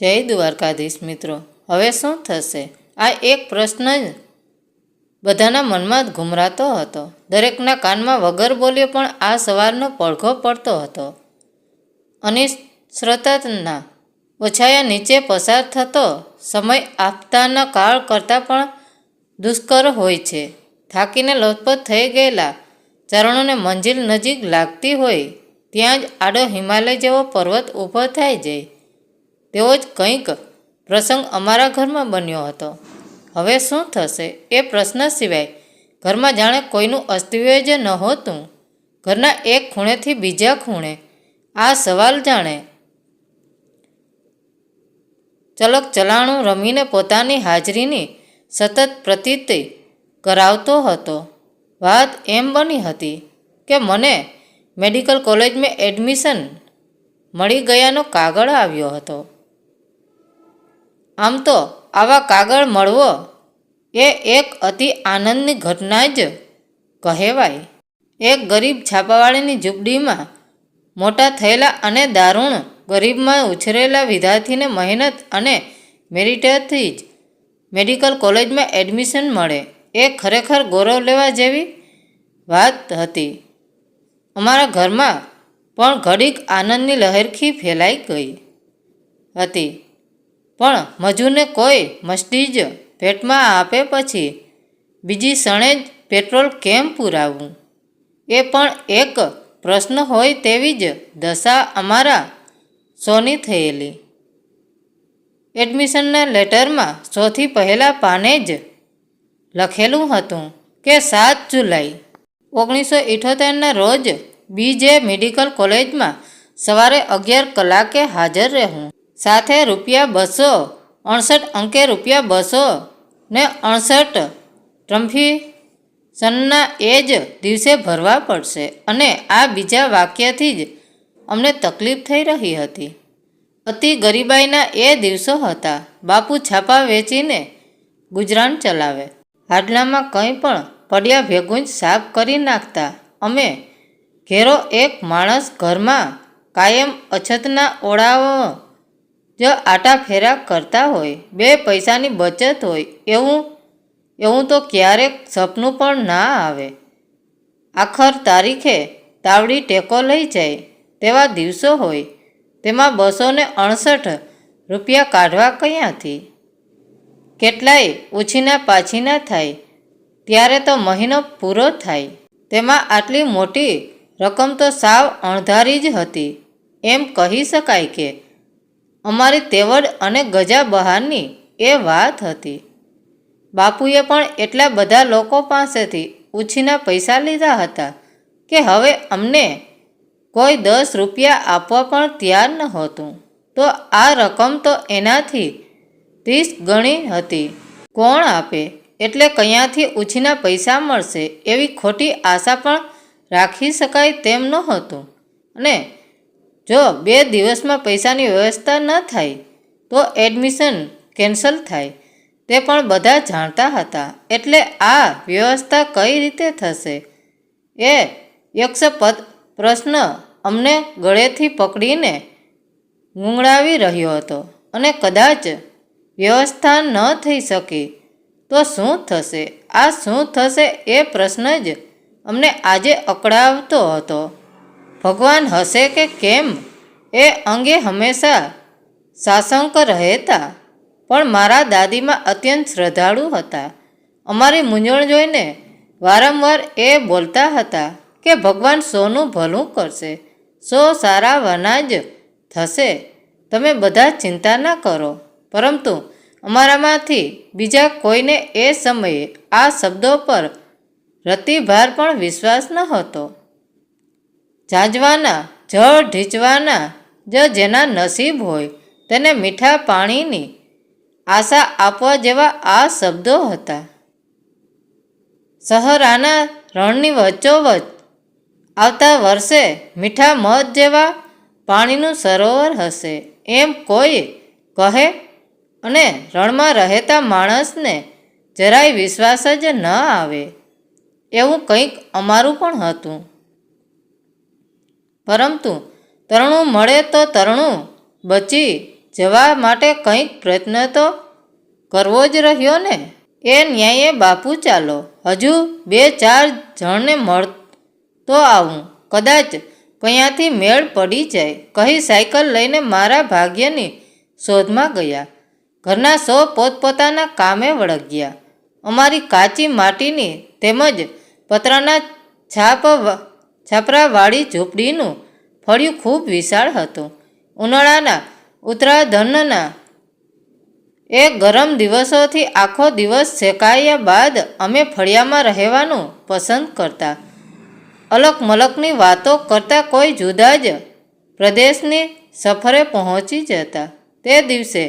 જય દ્વારકાધીશ મિત્રો. હવે શું થશે? આ એક પ્રશ્ન જ બધાના મનમાં ઘુમરાતો હતો. દરેકના કાનમાં વગર બોલ્યો પણ આ સવારનો પડઘો પડતો હતો. અનિશ્ચિતતાના ઓછાયા નીચે પસાર થતો સમય આપતાના કાળ કરતાં પણ દુષ્કર હોય છે. થાકીને લથપથ થઈ ગયેલા ચરણોને મંજિલ નજીક લાગતી હોય, ત્યાં જ આડો હિમાલય જેવો પર્વત ઊભો થાય જાય. તેવો જ કંઈક પ્રસંગ અમારા ઘરમાં બન્યો હતો. હવે શું થશે એ પ્રશ્ન સિવાય ઘરમાં જાણે કોઈનું અસ્તિત્વ જ નહોતું. ઘરના એક ખૂણેથી બીજા ખૂણે આ સવાલ જાણે ચલક ચલાણું રમીને પોતાની હાજરીની સતત પ્રતીતિ કરાવતો હતો. વાત એમ બની હતી કે મને મેડિકલ કોલેજમાં એડમિશન મળી ગયાનો કાગળ આવ્યો હતો. આમ તો આવા કાગળ મળવો એ એક અતિ આનંદની ઘટના જ કહેવાય. એક ગરીબ છાપાવાળીની ઝૂંપડીમાં મોટા થયેલા અને દારૂણ ગરીબમાં ઉછરેલા વિદ્યાર્થીને મહેનત અને મેરિટથી જ મેડિકલ કોલેજમાં એડમિશન મળે. એ ખરેખર ગૌરવ લેવા જેવી વાત હતી. અમારા ઘરમાં પણ ઘડીક આનંદની લહેરખી ફેલાઈ ગઈ હતી. પણ મજૂરને કોઈ મસ્તી જ પેટમાં આપે પછી બીજી ક્ષણે જ પેટ્રોલ કેમ પુરાવવું? એ પણ એક પ્રશ્ન હોય તેવી જ દશા અમારા સોની થયેલી. એડમિશનના લેટરમાં સૌથી પહેલાં પાને જ લખેલું હતું કે સાત જુલાઈ, ઓગણીસો ઇઠોતેરના રોજ બીજે મેડિકલ કોલેજમાં સવારે અગિયાર કલાકે હાજર રહેવું. સાથે રૂપિયા બસો અડસઠ અંકે રૂપિયા બસો ને અડસઠ ટ્રમ્ફિશનના એ જ દિવસે ભરવા પડશે. અને આ બીજા વાક્યથી જ અમને તકલીફ થઈ રહી હતી. અતિ ગરીબાઈના એ દિવસો હતા. બાપુ છાપા વેચીને ગુજરાન ચલાવે. હાડલામાં કંઈ પણ પડ્યા ભેગું જ સાફ કરી નાખતા. અમે ઘેરો એક માણસ ઘરમાં કાયમ અછતના ઓળાઓ જ આટા ફેરા કરતા હોય, બે પૈસાની બચત હોય, એવું એવું તો ક્યારેક સપનું પણ ના આવે. આખર તારીખે તાવડી ટેકો લઈ જાય તેવા દિવસો હોય, તેમાં બસો ને અડસઠ રૂપિયા કાઢવા ક્યાંથી? કેટલાય ઉછીના પાછીના થાય, ત્યારે તો મહિનો પૂરો થાય. તેમાં આટલી મોટી રકમ તો સાવ અણધારી જ હતી. એમ કહી શકાય કે અમારી તેવડ અને ગજા બહારની એ વાત હતી. બાપુએ પણ એટલા બધા લોકો પાસેથી ઉછીના પૈસા લીધા હતા કે હવે અમને કોઈ દસ રૂપિયા આપવા પણ તૈયાર નહોતું. તો આ રકમ તો એનાથી ત્રીસ ગણી હતી. કોણ આપે? એટલે કયાંથી ઉછીના પૈસા મળશે એવી ખોટી આશા પણ રાખી શકાય તેમ નહોતું. અને જો બે દિવસમાં પૈસાની વ્યવસ્થા ન થાય, તો એડમિશન કેન્સલ થાય. તે પણ બધા જાણતા હતા. એટલે આ વ્યવસ્થા કઈ રીતે થશે? એ યક્ષપદ પ્રશ્ન અમને ગળેથી પકડીને ગુંગળાવી રહ્યો હતો અને કદાચ વ્યવસ્થા ન થઈ શકી, તો શું થશે? આ શું થશે એ પ્રશ્ન જ અમને આજે અકળાવતો હતો. ભગવાન હશે કે કેમ? એ અંગે હંમેશા સાશંક રહેતા. પણ મારા દાદીમાં અત્યંત શ્રદ્ધાળુ હતા. અમારી મૂંઝવણ જોઈને વારંવાર એ બોલતા હતા કે ભગવાન સોનું ભલું કરશે. સો સારા વના જ થશે. તમે બધા ચિંતા ના કરો. પરંતુ અમારામાંથી બીજા કોઈને એ સમયે આ શબ્દો પર રતિભાર પણ વિશ્વાસ ન હતો. જાજવાના, જળ ઢીંચવાના, જ જેના નસીબ હોય, તેને મીઠા પાણીની આશા આપવા જેવા આ શબ્દો હતા. સહરાના રણની વચ્ચોવચ આવતા વર્ષે મીઠા મધ જેવા પાણીનું સરોવર હશે, એમ કોઈ કહે અને રણમાં રહેતા માણસને જરાય વિશ્વાસ જ ન આવે, એવું કંઈક અમારું પણ હતું. પરંતુ તરણું મળે તો તરણું, બચી જવા માટે કંઈક પ્રયત્ન તો કરવો જ રહ્યો ને. એ ન્યાયે બાપુ ચાલો. હજુ બે ચાર જણને મળતો આવું. કદાચ કયાથી મેળ પડી જાય. કહી સાયકલ લઈને મારા ભાગ્યની શોધમાં ગયા. ઘરના સૌ પોતપોતાના કામે વળગ્યા. અમારી કાચી માટીની તેમજ પતરાના છાપ છાપરાવાળી ઝૂંપડીનું ફળિયું ખૂબ વિશાળ હતું. ઉનાળાના ઉત્તરાધનના એ ગરમ દિવસોથી આખો દિવસ શેકાયા બાદ અમે ફળિયામાં રહેવાનું પસંદ કરતા. અલકમલકની વાતો કરતા કોઈ જુદા જ પ્રદેશની સફરે પહોંચી જતા. તે દિવસે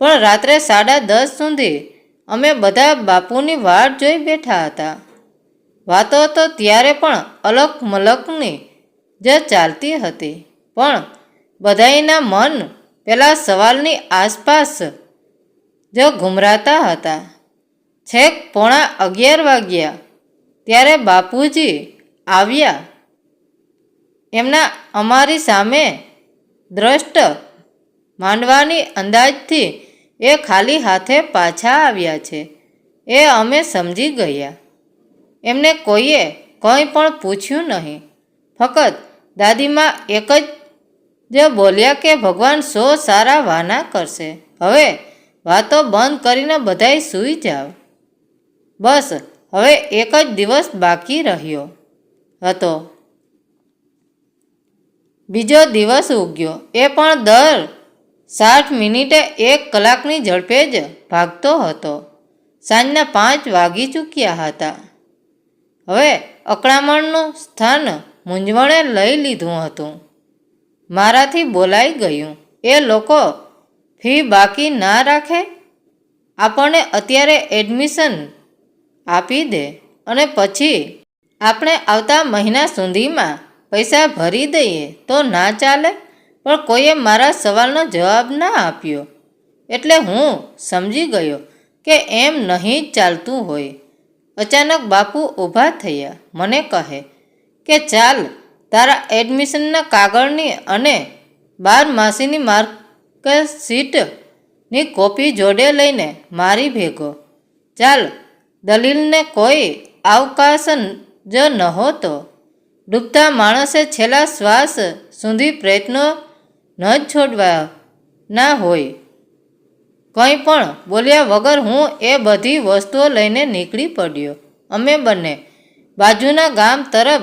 પણ રાત્રે સાડા દસ સુધી અમે બધા બાપુની વાટ જોઈ બેઠા હતા. વાતો તો ત્યારે પણ અલક મલકની જ ચાલતી હતી. પણ બધાયના મન પેલા સવાલની આસપાસ જ ઘુમરાતા હતા. છેક પોણા અગિયાર વાગ્યા ત્યારે બાપુજી આવ્યા. એમના અમારી સામે દ્રષ્ટ માંડવાની અંદાજથી એ ખાલી હાથે પાછા આવ્યા છે. એ અમે સમજી ગયા. એમને કોઈએ કંઈ પણ પૂછ્યું નહીં. ફક્ત દાદીમાં એક જ બોલ્યા કે ભગવાન સો સારા વાના કરશે. હવે વાતો બંધ કરીને બધાય સૂઈ જાઓ બસ હવે એક જ દિવસ બાકી રહ્યો હતો. બીજો દિવસ ઉગ્યો. એ પણ દર સાઠ મિનિટે એક કલાકની ઝડપે જ ભાગતો હતો. સાંજના પાંચ વાગી ચૂક્યા હતા. હવે અકળામણનું સ્થાન મૂંઝવણે લઈ લીધું હતું. મારાથી બોલાઈ ગયું. એ લોકો ફી બાકી ના રાખે? આપણને અત્યારે એડમિશન આપી દે અને પછી આપણે આવતા મહિના સુધીમાં પૈસા ભરી દઈએ તો ના ચાલે? પણ કોઈએ મારા સવાલનો જવાબ ના આપ્યો. એટલે હું સમજી ગયો કે એમ નહીં ચાલતું હોય. અચાનક બાપુ ઊભા થયા. મને કહે કે, ચાલ, તારા એડમિશનના કાગળની અને બાર માસીની માર્કશીટની કોપી જોડે લઈને મારી ભેગો. ચાલ, દલીલને કોઈ અવકાશ જ નહોતો. ડૂબતા માણસે છેલ્લા શ્વાસ સુધી પ્રયત્નો ન છોડવા ના હોય. કંઈ પણ બોલ્યા વગર હું એ બધી વસ્તુઓ લઈને નીકળી પડ્યો. અમે બંને બાજુના ગામ તરફ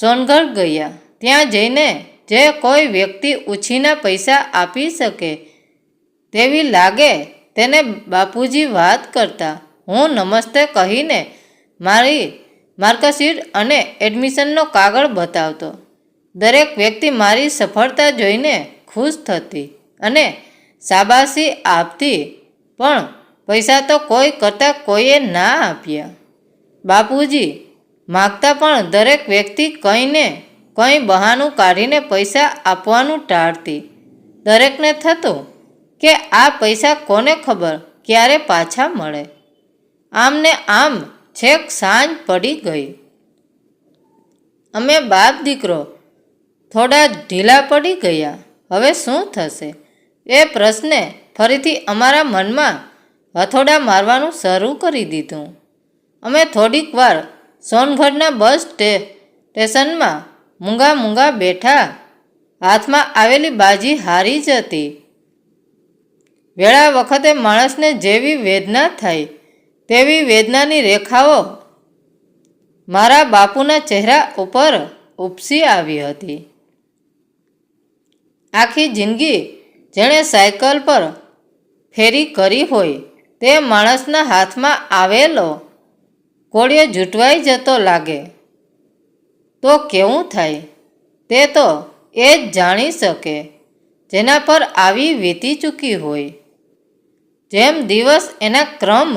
સોનગઢ ગયા. ત્યાં જઈને જે કોઈ વ્યક્તિ ઉછીના પૈસા આપી શકે તેવી લાગે તેને બાપુજી વાત કરતા. હું નમસ્તે કહીને મારી માર્કશીટ અને એડમિશનનો કાગળ બતાવતો. દરેક વ્યક્તિ મારી સફળતા જોઈને ખુશ થતી અને શાબાશી આપતી, પણ પૈસા તો કોઈ કરતાં કોઈએ ના આપ્યા. બાપુજી, માગતા પણ દરેક વ્યક્તિ કંઈને કંઈ બહાનું કાઢીને પૈસા આપવાનું ટાળતી. દરેકને થતું કે આ પૈસા કોને ખબર ક્યારે પાછા મળે. આમને આમ છેક સાંજ પડી ગઈ. અમે બાપ દીકરો થોડા ઢીલા પડી ગયા. હવે શું થશે? એ પ્રશ્ને ફરીથી અમારા મનમાં હથોડા મારવાનું શરૂ કરી દીધું. અમે થોડીક વાર સોનગઢના બસ સ્ટેશનમાં મૂંગા મૂંગા બેઠા હાથમાં આવેલી બાજી હારી જ હતી. વેળા વખતે માણસને જેવી વેદના થાય તેવી વેદનાની રેખાઓ મારા બાપુના ચહેરા ઉપર ઉપસી આવી હતી. આખી જિંદગી જેણે સાયકલ પર ફેરી કરી હોય તે માણસના હાથમાં આવેલો કોળિયો જૂટવાઈ જતો લાગે. તો કેવું થાય? તે તો એ જ જાણી શકે, જેના પર આવી વીતી ચૂકી હોય. જેમ દિવસ એના ક્રમ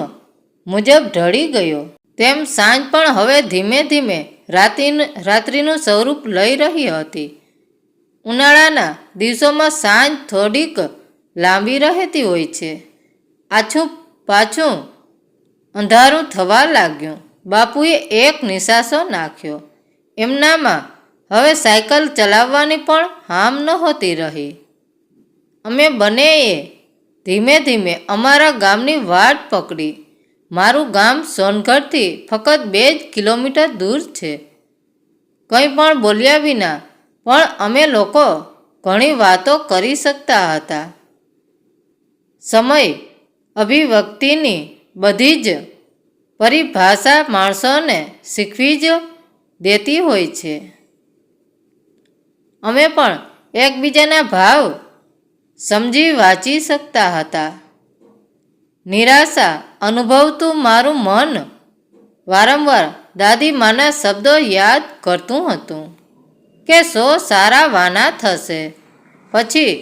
મુજબ ઢળી ગયો, તેમ સાંજ પણ હવે ધીમે ધીમે રાત્રિનું રાત્રિનું સ્વરૂપ લઈ રહી હતી. ઉનાળાના દિવસોમાં સાંજ થોડીક લાંબી રહેતી હોય છે. આછું પાછું અંધારું થવા લાગ્યું. બાપુએ એક નિશાસો નાખ્યો. એમનામાં હવે સાયકલ ચલાવવાની પણ હામ નહોતી રહી. અમે બંનેએ ધીમે ધીમે અમારા ગામની વાટ પકડી. મારું ગામ સોનગઢથી ફક્ત બે જ કિલોમીટર દૂર છે. કંઈ પણ બોલ્યા વિના પણ અમે લોકો ઘણી વાતો કરી શકતા હતા. સમય અભિવ્યક્તિની બધી જ પરિભાષા માણસોને શીખવી જ દેતી હોય છે. અમે પણ એકબીજાના ભાવ સમજી વાંચી શકતા હતા. નિરાશા અનુભવતું મારું મન વારંવાર દાદી માના શબ્દો યાદ કરતું હતું. કે સો સારા વાના થશે. પછી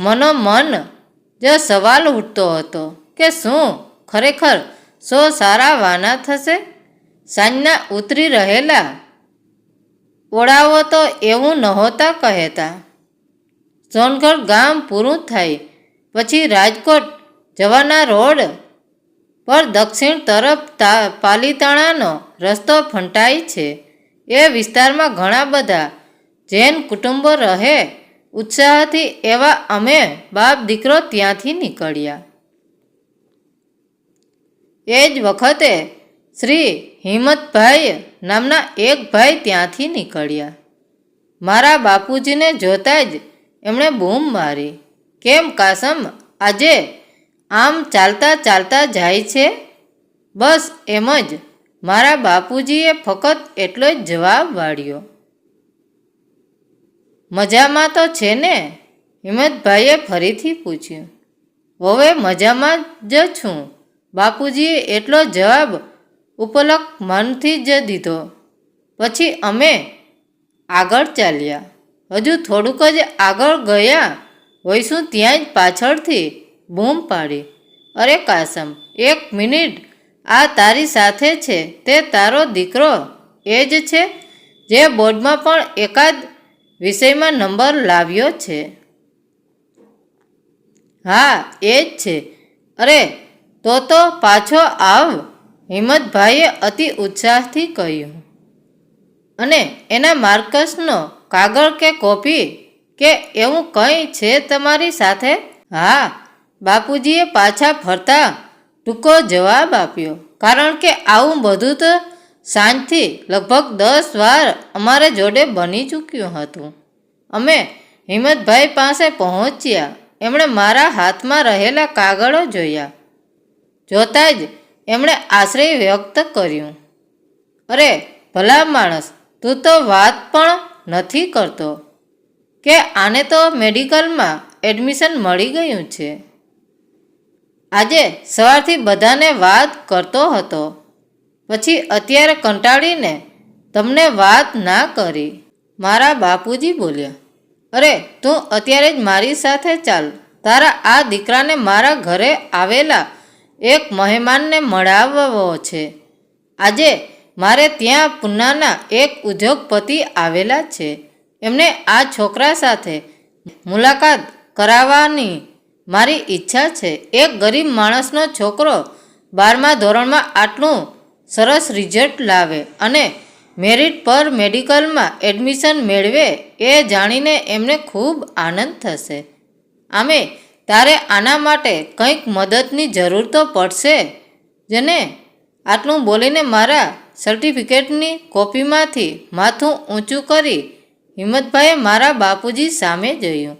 મનોમન જ સવાલ ઉઠતો હતો કે શું ખરેખર સો સારા વાના થશે? સાંજના ઉતરી રહેલા ઓળાઓ તો એવું નહોતા કહેતા. સોનગઢ ગામ પૂરું થાય, પછી રાજકોટ જવાના રોડ પર દક્ષિણ તરફ પાલીતાણાનો રસ્તો ફંટાય છે. એ વિસ્તારમાં ઘણા બધા જૈન કુટુંબો રહે, ઉત્સાહથી એવા અમે બાપ દીકરો ત્યાંથી નીકળ્યા. એ જ વખતે શ્રી હિંમતભાઈ નામના એક ભાઈ ત્યાંથી નીકળ્યા. મારા બાપુજીને જોતા જ એમણે બૂમ મારી. કેમ કાસમ, આજે આમ ચાલતા ચાલતા જાય છે? બસ એમ જ મારા બાપુજીએ ફક્ત એટલો જ જવાબ વાળ્યો. મજામાં તો છે ને? હિંમતભાઈએ ફરીથી પૂછ્યું. હવે મજામાં જ છું. બાપુજીએ એટલો જવાબ ઉપલક મનથી જ દીધો. પછી અમે આગળ ચાલ્યા. હજુ થોડુંક જ આગળ ગયા હોઈશું ત્યાં જ પાછળથી બૂમ પાડી. અરે કાસમ, એક મિનિટ. આ તારી સાથે છે, તે તારો દીકરો. એ જ છે, જે બોર્ડમાં પણ એકાદ વિષયમાં નંબર લાવ્યો છે. હા, એ જ છે. અરે, તો તો પાછો આવ. હિંમતભાઈએ અતિ ઉત્સાહથી કહ્યું. અને એના માર્કસનો કાગળ કે કોપી કે એવું કંઈ છે તમારી સાથે? હા, બાપુજીએ પાછા ફરતા ટૂંકો જવાબ આપ્યો. કારણ કે આવું બધું તો સાંજથી લગભગ દસ વાર અમારે જોડે બની ચૂક્યું હતું. અમે હિંમતભાઈ પાસે પહોંચ્યા. એમણે મારા હાથમાં રહેલા કાગળો જોયા. જોતા જ એમણે આશ્રય વ્યક્ત કર્યું. અરે, ભલા માણસ, તું તો વાત પણ નથી કરતો. કે આને તો મેડિકલમાં એડમિશન મળી ગયું છે. આજે સવારથી બધાને વાત કરતો હતો. પછી અત્યારે કંટાળીને તમને વાત ના કરી. મારા બાપુજી બોલ્યા, અરે, તું અત્યારે જ મારી સાથે ચાલ. તારા આ દીકરાને મારા ઘરે આવેલા એક મહેમાનને મળાવવો છે. આજે મારે ત્યાં પૂનાના એક ઉદ્યોગપતિ આવેલા છે. એમને આ છોકરા સાથે મુલાકાત કરાવવાની મારી ઈચ્છા છે. એક ગરીબ માણસનો છોકરો બારમા ધોરણમાં આટલું સરસ રિઝલ્ટ લાવે અને મેરિટ પર મેડિકલમાં એડમિશન મેળવે એ જાણીને એમને ખૂબ આનંદ થશે. આમે તારે આના માટે કંઈક મદદની જરૂર તો પડશે જેને આટલું બોલીને મારા સર્ટિફિકેટની કોપીમાંથી માથું ઊંચું કરી હિંમતભાઈએ મારા બાપુજી સામે જોયું.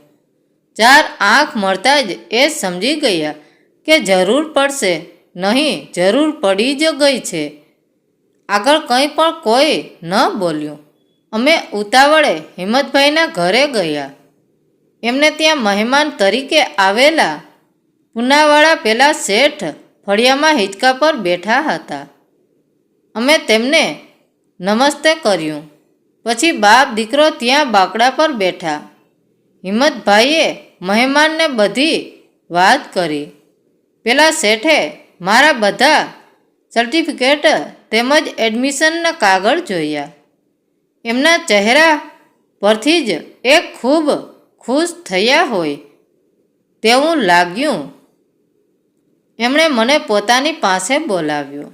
ચાર આંખ મળતા જ એ સમજી ગયા કે જરૂર પડશે, નહીં, જરૂર પડી જ ગઈ છે. આગળ કંઈ પણ કોઈ ન બોલ્યું. અમે ઉતાવળે હિંમતભાઈના ઘરે ગયા. એમને ત્યાં મહેમાન તરીકે આવેલા પૂનાવાળા પેલા શેઠ ફળિયામાં હિંચકા પર બેઠા હતા. અમે તેમને નમસ્તે કર્યું. પછી બાપ દીકરો ત્યાં બાકડા પર બેઠા. હિંમતભાઈએ મહેમાનને બધી વાત કરી. પેલા શેઠે, મારા બધા સર્ટિફિકેટ તેમજ એડમિશનના કાગળ જોયા. એમના ચહેરા પરથી જ એ ખૂબ ખુશ થયા હોય તેવું લાગ્યું. એમણે મને પોતાની પાસે બોલાવ્યો.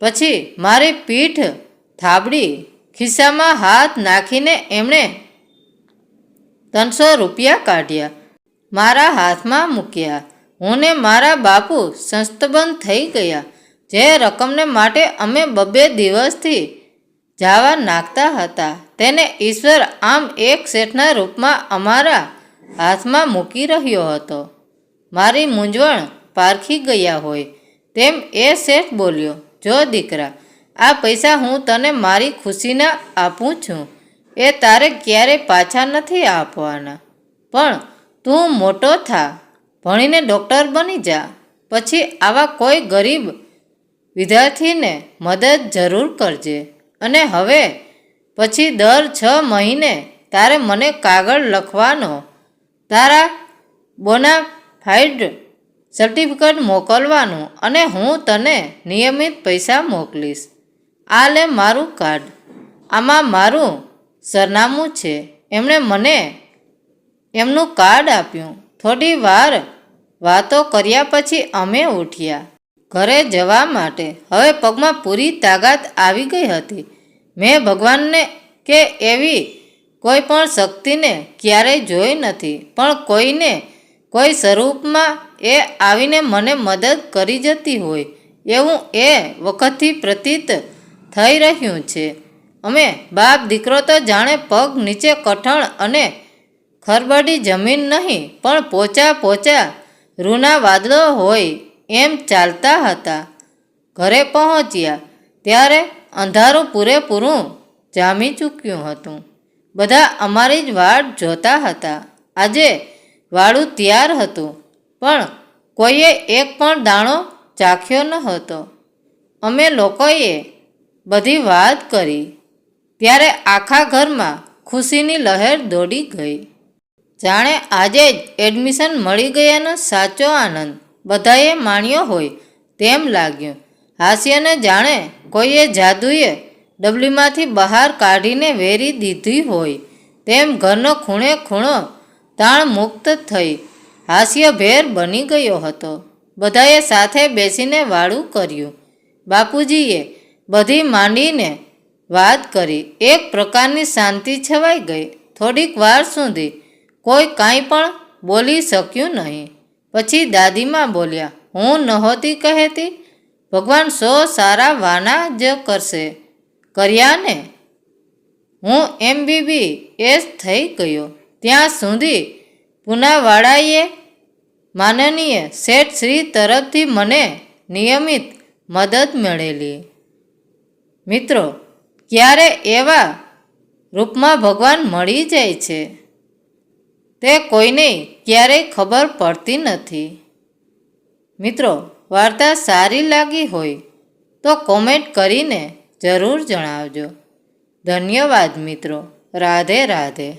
પછી મારી પીઠ થાબડી ખિસ્સામાં હાથ નાખીને એમણે ત્રણસો રૂપિયા કાઢ્યા. મારા હાથમાં મૂક્યા. હું ને મારા બાપુ સંસ્તબંધ થઈ ગયા. જે રકમને માટે અમે બબે દિવસથી જાવા નાખતા હતા. તેને ઈશ્વર આમ એક શેઠના રૂપમાં અમારા હાથમાં મૂકી રહ્યો હતો. મારી મૂંઝવણ પારખી ગયા હોય તેમ એ શેઠ બોલ્યો, જો દીકરા, આ પૈસા હું તને મારી ખુશીના આપું છું. એ તારે ક્યારેય પાછા નથી આપવાના. પણ તું મોટો થા, ભણીને ડૉક્ટર બની જા. પછી આવા કોઈ ગરીબ વિદ્યાર્થીને મદદ જરૂર કરજે. અને હવે પછી દર છ મહિને તારે મને કાગળ લખવાનો. તારા બોના ફાઇડ સર્ટિફિકેટ મોકલવાનું અને હું તને નિયમિત પૈસા મોકલીશ. આ લે મારું કાર્ડ. આમાં મારું સરનામું છે. એમણે મને એમનું કાર્ડ આપ્યું. થોડી વાર વાતો કર્યા પછી અમે ઉઠ્યા. ઘરે જવા માટે. હવે પગમાં પૂરી તાકાત આવી ગઈ હતી. મેં ભગવાનને કે એવી કોઈ પણ શક્તિને ક્યારેય જોઈ નથી. પણ કોઈને કોઈ સ્વરૂપમાં એ આવીને મને મદદ કરી જતી હોય એવું એ વખતથી પ્રતીત થઈ રહ્યું છે. અમે બાપ દીકરો તો જાણે પગ નીચે કઠણ અને ખરબડી જમીન નહીં, પણ પોચા પોચા રૂના વાદળો હોય એમ ચાલતા હતા. ઘરે પહોંચ્યા ત્યારે અંધારું પૂરેપૂરું જામી ચૂક્યું હતું. બધા અમારી જ વાડ જોતા હતા. આજે વાળું તૈયાર હતું, પણ કોઈએ એક પણ દાણો ચાખ્યો ન હતો. અમે લોકોએ બધી વાત કરી. ત્યારે આખા ઘરમાં ખુશીની લહેર દોડી ગઈ. જાણે આજે જ એડમિશન મળી ગયાનો સાચો આનંદ. બધાએ માણ્યો હોય તેમ લાગ્યું. હાસ્યને જાણે કોઈએ જાદુએ ડબલીમાંથી બહાર કાઢીને વેરી દીધી હોય તેમ ઘરનો ખૂણે ખૂણો તાણ મુક્ત થઈ હાસ્યભેર બની ગયો હતો. બધાએ સાથે બેસીને વાળું કર્યું. બાપુજીએ બધી માંડીને વાત કરી. એક પ્રકારની શાંતિ છવાઈ ગઈ. થોડીક વાર સુધી કોઈ કાંઈ પણ બોલી શક્યું નહીં. પછી દાદીમાં બોલ્યા, હું નહોતી કહેતી? ભગવાન સો સારા વાના જ કરશે. કર્યા ને? હું એમબીબી એસ થઈ ગયો. ત્યાં સુધી પૂનાવાળાએ માનનીય શેઠ શ્રી તરફથી મને નિયમિત મદદ મળેલી. મિત્રો, ક્યારે એવા રૂપમાં ભગવાન મળી જાય છે? તે કોઈને ક્યારેય ખબર પડતી નથી. મિત્રો, વાર્તા સારી લાગી હોય તો કોમેન્ટ કરીને જરૂર જણાવજો. ધન્યવાદ મિત્રો. રાધે રાધે.